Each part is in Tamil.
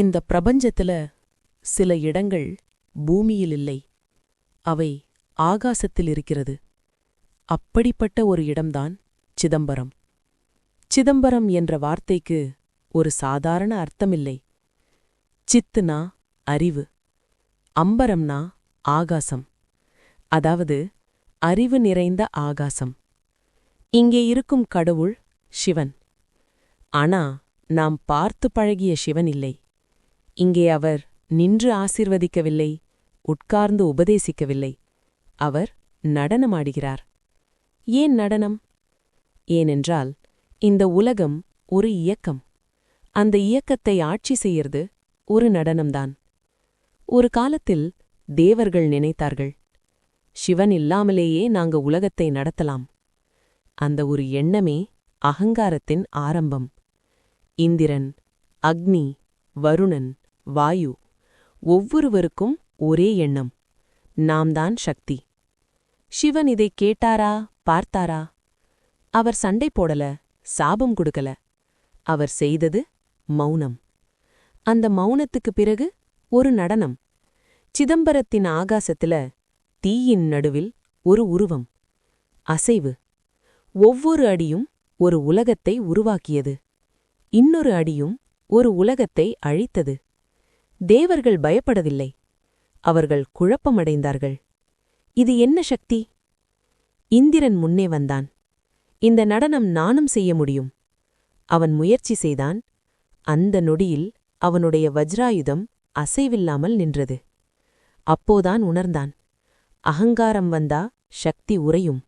இந்த பிரபஞ்சத்துல சில இடங்கள் பூமியில் இல்லை. அவை ஆகாசத்தில் இருக்கிறது. அப்படிப்பட்ட ஒரு இடம்தான் சிதம்பரம். சிதம்பரம் என்ற வார்த்தைக்கு ஒரு சாதாரண அர்த்தமில்லை. சித்துனா அறிவு அம்பரம்னா ஆகாசம். அதாவது அறிவு நிறைந்த ஆகாசம். இங்கே இருக்கும் கடவுள் சிவன். ஆனா நாம் பார்த்து பழகிய சிவன் இல்லை. இங்கே அவர் நின்று ஆசிர்வதிக்கவில்லை உட்கார்ந்து உபதேசிக்கவில்லை. அவர் நடனமாடுகிறார். ஏன் நடனம்? ஏனென்றால் இந்த உலகம் ஒரு இயக்கம். அந்த இயக்கத்தை ஆட்சி செய்யறது ஒரு நடனம்தான். ஒரு காலத்தில் தேவர்கள் நினைத்தார்கள் சிவன் இல்லாமலேயே நாங்க உலகத்தை நடத்தலாம். அந்த ஒரு எண்ணமே அகங்காரத்தின் ஆரம்பம். இந்திரன் அக்னி வருணன் வாயு. ஒவ்வொருவருக்கும் ஒரே எண்ணம். நாம்தான் சக்தி. சிவன் இதை கேட்டாரா பார்த்தாரா? அவர் சண்டை போடல சாபம் கொடுக்கல. அவர் செய்தது மௌனம். அந்த மௌனத்துக்கு பிறகு ஒரு நடனம். சிதம்பரத்தின் ஆகாசத்துல தீயின் நடுவில் ஒரு உருவம். அசைவு. ஒவ்வொரு அடியும் ஒரு உலகத்தை உருவாக்கியது. இன்னொரு அடியும் ஒரு உலகத்தை அழித்தது. தேவர்கள் பயப்படவில்லை. அவர்கள் குழப்பமடைந்தார்கள். இது என்ன சக்தி? இந்திரன் முன்னே வந்தான். இந்த நடனம் நானும் செய்ய முடியும். அவன் முயற்சி செய்தான். அந்த நொடியில் அவனுடைய வஜ்ராயுதம் அசைவில்லாமல் நின்றது. அப்போதான் உணர்ந்தான். அகங்காரம் வந்தா சக்தி உறையும்.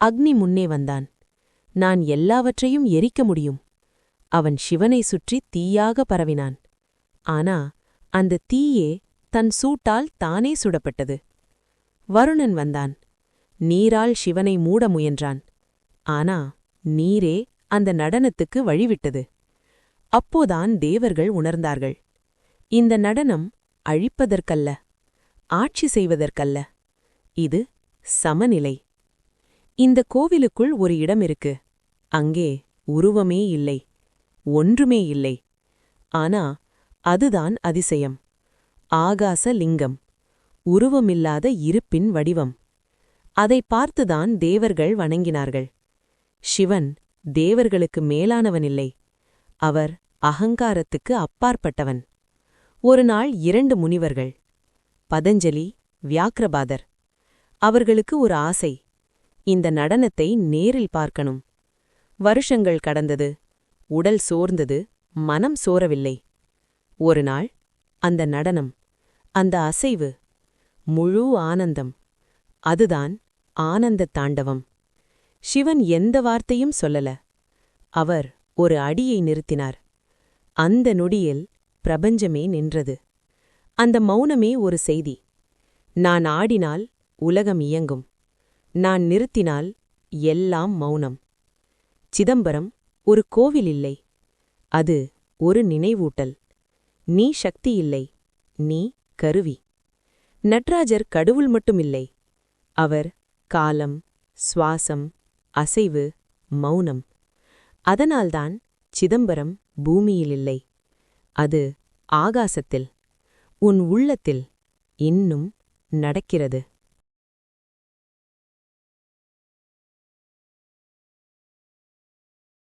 அக்னி முன்னே வந்தான். நான் எல்லாவற்றையும் எரிக்க முடியும். அவன் சிவனை சுற்றி தீயாக பரவினான். ஆனா அந்த தீயே தன் சூட்டால் தானே சுடப்பட்டது. வருணன் வந்தான். நீரால் சிவனை மூட முயன்றான். ஆனா நீரே அந்த நடனத்துக்கு வழிவிட்டது. அப்போதான் தேவர்கள் உணர்ந்தார்கள். இந்த நடனம் அழிப்பதற்கல்ல ஆட்சி செய்வதற்கல்ல. இது சமநிலை. இந்த கோவிலுக்குள் ஒரு இடம் இருக்கு. அங்கே உருவமே இல்லை ஒன்றுமே இல்லை. ஆனா அதுதான் அதிசயம். ஆகாச லிங்கம் உருவமில்லாத இருப்பின் வடிவம். அதை பார்த்துதான் தேவர்கள் வணங்கினார்கள். சிவன் தேவர்களுக்கு மேலானவனில்லை. அவர் அகங்காரத்துக்கு அப்பாற்பட்டவன். ஒரு நாள் இரண்டு முனிவர்கள் பதஞ்சலி வியாக்கிரபாதர். அவர்களுக்கு ஒரு ஆசை. இந்த நடனத்தை நேரில் பார்க்கணும். வருஷங்கள் கடந்தது. உடல் சோர்ந்தது. மனம் சோரவில்லை. ஒரு நாள் அந்த நடனம் அந்த அசைவு முழு ஆனந்தம். அதுதான் ஆனந்த தாண்டவம். சிவன் எந்த வார்த்தையும் சொல்லல. அவர் ஒரு அடியை நிறுத்தினார். அந்த நொடியில் பிரபஞ்சமே நின்றது. அந்த மௌனமே ஒரு செய்தி. நான் ஆடினால் உலகம் இயங்கும். நான் நிறுத்தினால் எல்லாம் மௌனம். சிதம்பரம் ஒரு கோவில் இல்லை. அது ஒரு நினைவூட்டல். நீ சக்தி இல்லை நீ கருவி. நட்ராஜர் கடவுள் மட்டுமில்லை அவர் காலம் சுவாசம் அசைவு மௌனம். அதனால்தான் சிதம்பரம் பூமியிலில்லை அது ஆகாசத்தில் உன் உள்ளத்தில் இன்னும் நடக்கிறது.